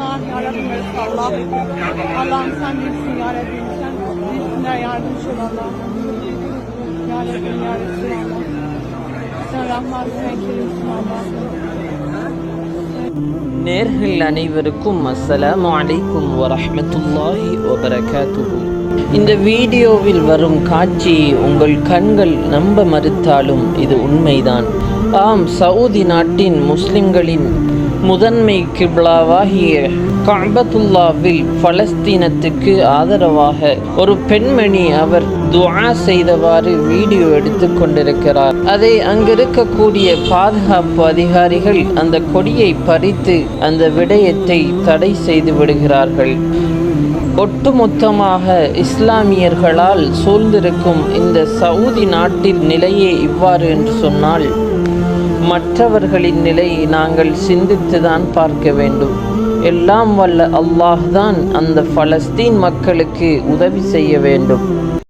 Allah yarabbim Allah. Allah'ım sen bilsin ya Rabbim sen bilsinler yardımcı ol Allah'ım. Ya Rabbim ya Resulallah. Sen Rahman sen Kerim'sin Allah'ım. நேர்கள் அனைவருக்கும் அஸ்ஸலாமு அலைக்கும் வரஹ்மத்துல்லாஹி வபரகாத்துஹு இந்த வீடியோவில் வரும் காட்சி உங்கள் கண்கள் நம்ப மறுத்தாலும் இது உண்மைதான் ஆம் சவுதி நாட்டின் முஸ்லிம்களின் முதன்மை கிப்லாவாகிய காபத்துல்லாவில் பலஸ்தீனத்துக்கு ஆதரவாக ஒரு பெண்மணி அவர் துவா செய்தவாறு வீடியோ எடுத்து கொண்டிருக்கிறார். அதை அங்கிருக்கக்கூடிய பாதுகாப்பு அதிகாரிகள் அந்த கொடியை பறித்து அந்த விடயத்தை தடை செய்து விடுகிறார்கள். ஒட்டுமொத்தமாக இஸ்லாமியர்களால் சூழ்ந்திருக்கும் இந்த சவுதி நாட்டின் நிலையே இவ்வாறு என்று சொன்னால் மற்றவர்களின் நிலையை நாங்கள் சிந்தித்துதான் பார்க்க வேண்டும். எல்லாம் வல்ல அல்லாஹ் தான் அந்த பலஸ்தீன் மக்களுக்கு உதவி செய்ய வேண்டும்.